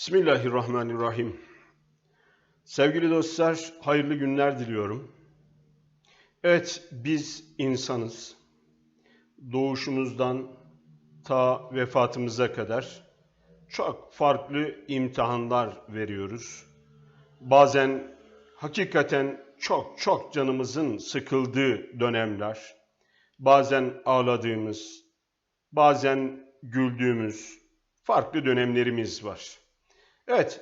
Bismillahirrahmanirrahim. Sevgili dostlar, hayırlı günler diliyorum. Evet, biz insanız. Doğuşumuzdan ta vefatımıza kadar çok farklı imtihanlar veriyoruz. Bazen hakikaten çok çok canımızın sıkıldığı dönemler, bazen ağladığımız, bazen güldüğümüz farklı dönemlerimiz var. Evet,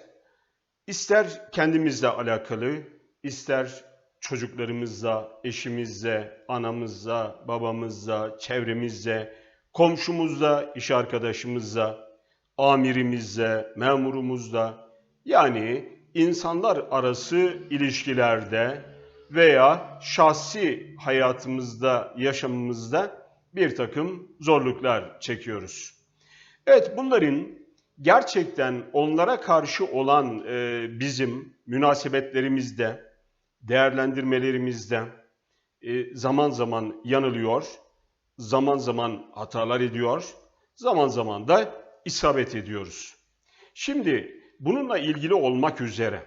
ister kendimizle alakalı, ister çocuklarımızla, eşimizle, anamızla, babamızla, çevremizle, komşumuzla, iş arkadaşımızla, amirimizle, memurumuzla, yani insanlar arası ilişkilerde veya şahsi hayatımızda, yaşamımızda bir takım zorluklar çekiyoruz. Evet bunların gerçekten onlara karşı olan e, bizim münasebetlerimizde, değerlendirmelerimizde e, zaman zaman yanılıyor, zaman zaman hatalar ediyor, zaman zaman da isabet ediyoruz. Şimdi bununla ilgili olmak üzere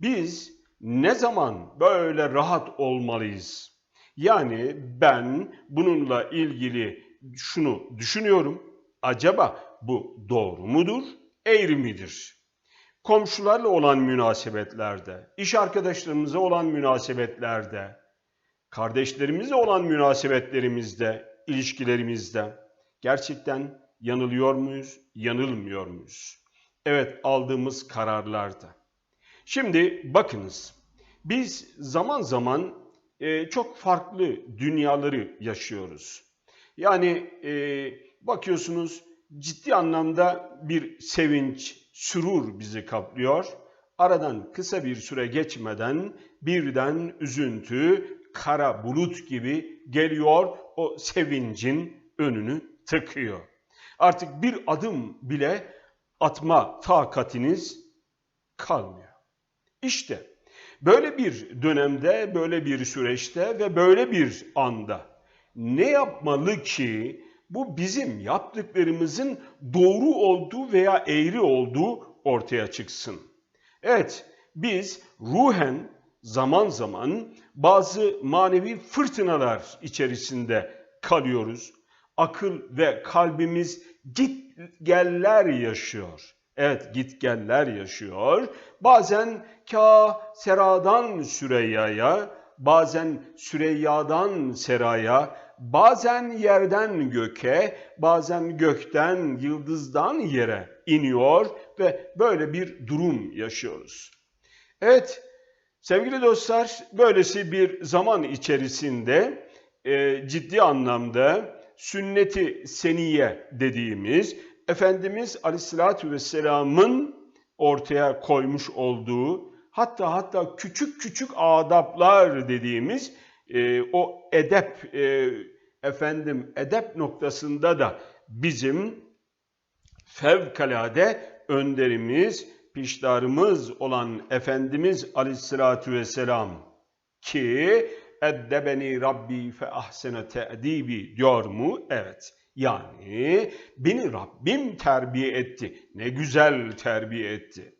biz ne zaman böyle rahat olmalıyız? Yani ben bununla ilgili şunu düşünüyorum. Acaba bu doğru mudur, eğri midir? Komşularla olan münasebetlerde, iş arkadaşlarımızla olan münasebetlerde, kardeşlerimizle olan münasebetlerimizde, ilişkilerimizde gerçekten yanılıyor muyuz, yanılmıyor muyuz? Evet, aldığımız kararlarda. Şimdi bakınız, biz zaman zaman e, çok farklı dünyaları yaşıyoruz. Yani e, bakıyorsunuz ciddi anlamda bir sevinç, sürur bizi kaplıyor. Aradan kısa bir süre geçmeden birden üzüntü, kara bulut gibi geliyor o sevincin önünü tıkıyor. Artık bir adım bile atma takatiniz kalmıyor. İşte böyle bir dönemde, böyle bir süreçte ve böyle bir anda ne yapmalı ki bu bizim yaptıklarımızın doğru olduğu veya eğri olduğu ortaya çıksın. Evet, biz ruhen zaman zaman bazı manevi fırtınalar içerisinde kalıyoruz. Akıl ve kalbimiz git geller yaşıyor. Evet git geller yaşıyor. Bazen ka seradan Süreyya'ya, bazen Süreyya'dan seraya, bazen yerden göke, bazen gökten, yıldızdan yere iniyor ve böyle bir durum yaşıyoruz. Evet, sevgili dostlar, böylesi bir zaman içerisinde e, ciddi anlamda sünneti seniye dediğimiz Efendimiz Aleyhisselatü Vesselam'ın ortaya koymuş olduğu hatta hatta küçük küçük adaplar dediğimiz e, o edep e, efendim edep noktasında da bizim fevkalade önderimiz, piştarımız olan Efendimiz Aleyhisselatü Vesselam ki eddebeni Rabbi fe ahsene te'dibi diyor mu? Evet. Yani beni Rabbim terbiye etti. Ne güzel terbiye etti.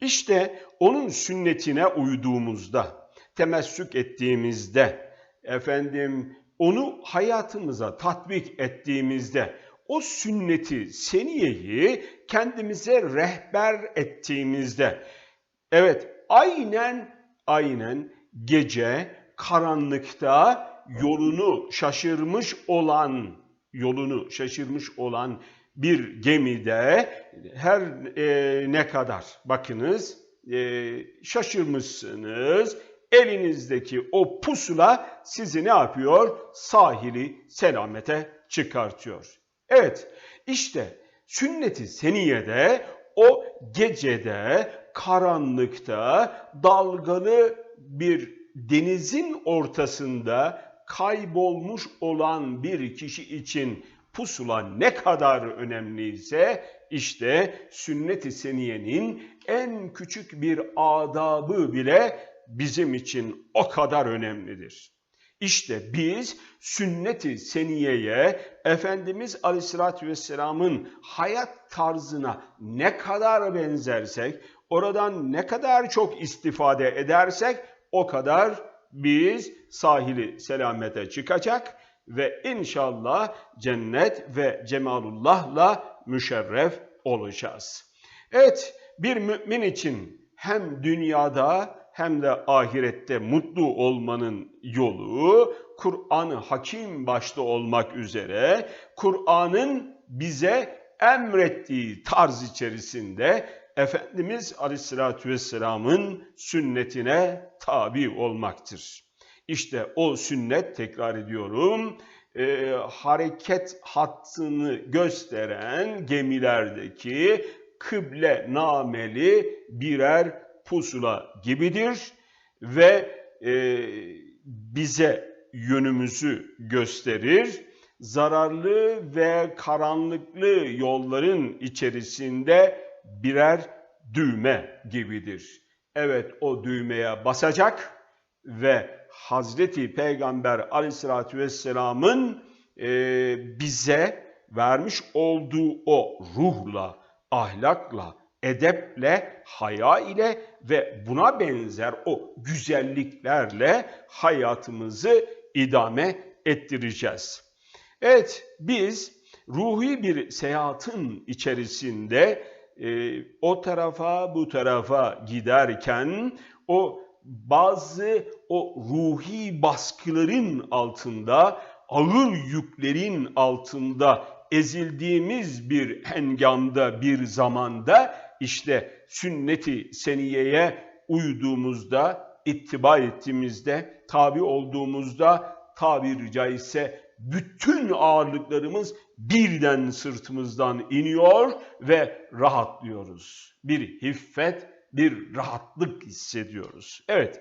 İşte onun sünnetine uyduğumuzda, temessük ettiğimizde, efendim onu hayatımıza tatbik ettiğimizde o sünneti seniyeyi kendimize rehber ettiğimizde evet aynen aynen gece karanlıkta yolunu şaşırmış olan yolunu şaşırmış olan bir gemide her e, ne kadar bakınız e, şaşırmışsınız elinizdeki o pusula sizi ne yapıyor? Sahili selamete çıkartıyor. Evet işte sünneti seniyede o gecede karanlıkta dalgalı bir denizin ortasında kaybolmuş olan bir kişi için pusula ne kadar önemliyse işte sünnet-i seniyenin en küçük bir adabı bile bizim için o kadar önemlidir. İşte biz sünnet-i seniyeye Efendimiz Aleyhisselatü Vesselam'ın hayat tarzına ne kadar benzersek, oradan ne kadar çok istifade edersek o kadar biz sahili selamete çıkacak ve inşallah cennet ve cemalullahla müşerref olacağız. Evet bir mümin için hem dünyada hem de ahirette mutlu olmanın yolu Kur'an-ı Hakim başta olmak üzere Kur'an'ın bize emrettiği tarz içerisinde Efendimiz Aleyhisselatü Vesselam'ın sünnetine tabi olmaktır. İşte o sünnet tekrar ediyorum e, hareket hattını gösteren gemilerdeki kıble nameli birer pusula gibidir ve e, bize yönümüzü gösterir. Zararlı ve karanlıklı yolların içerisinde birer düğme gibidir. Evet o düğmeye basacak ve Hazreti Peygamber aleyhissalatü vesselamın e, bize vermiş olduğu o ruhla, ahlakla, edeple, haya ile ve buna benzer o güzelliklerle hayatımızı idame ettireceğiz. Evet biz ruhi bir seyahatin içerisinde e, o tarafa bu tarafa giderken o bazı o ruhi baskıların altında, ağır yüklerin altında ezildiğimiz bir hengamda, bir zamanda işte sünneti seniyeye uyduğumuzda, ittiba ettiğimizde, tabi olduğumuzda tabiri caizse bütün ağırlıklarımız birden sırtımızdan iniyor ve rahatlıyoruz. Bir hiffet, bir rahatlık hissediyoruz. Evet,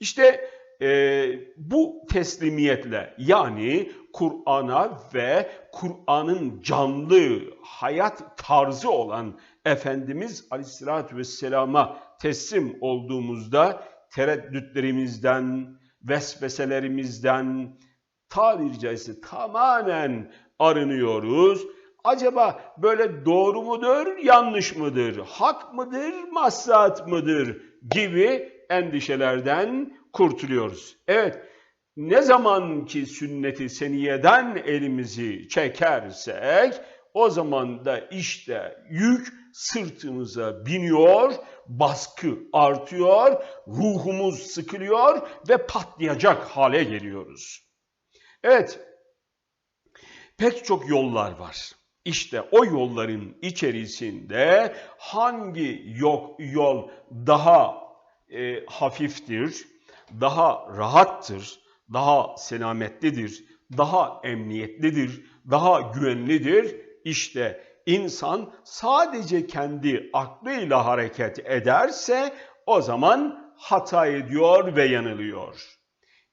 işte e, bu teslimiyetle yani Kur'an'a ve Kur'an'ın canlı hayat tarzı olan Efendimiz Aleyhisselatü Vesselam'a teslim olduğumuzda tereddütlerimizden, vesveselerimizden tabiri caizse tamamen arınıyoruz. Acaba böyle doğru mudur, yanlış mıdır, hak mıdır, maslahat mıdır gibi endişelerden kurtuluyoruz. Evet, ne zaman ki sünneti seniyeden elimizi çekersek o zaman da işte yük sırtımıza biniyor, baskı artıyor, ruhumuz sıkılıyor ve patlayacak hale geliyoruz. Evet, pek çok yollar var. İşte o yolların içerisinde hangi yok yol daha e, hafiftir, daha rahattır, daha selametlidir, daha emniyetlidir, daha güvenlidir? İşte insan sadece kendi aklıyla hareket ederse o zaman hata ediyor ve yanılıyor.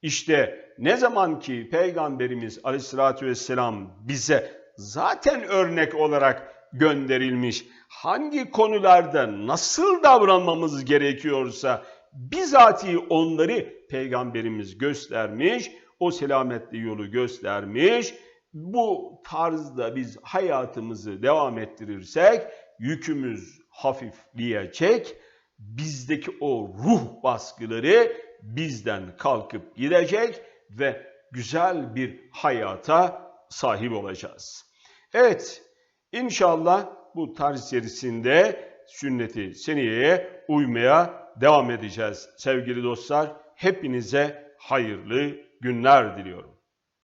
İşte ne zaman ki Peygamberimiz Aleyhisselatü vesselam bize zaten örnek olarak gönderilmiş, hangi konularda nasıl davranmamız gerekiyorsa bizatihi onları Peygamberimiz göstermiş, o selametli yolu göstermiş. Bu tarzda biz hayatımızı devam ettirirsek yükümüz hafifleyecek, bizdeki o ruh baskıları bizden kalkıp gidecek ve güzel bir hayata sahip olacağız. Evet, inşallah bu tarz içerisinde sünneti seniyeye uymaya devam edeceğiz sevgili dostlar. Hepinize hayırlı günler diliyorum.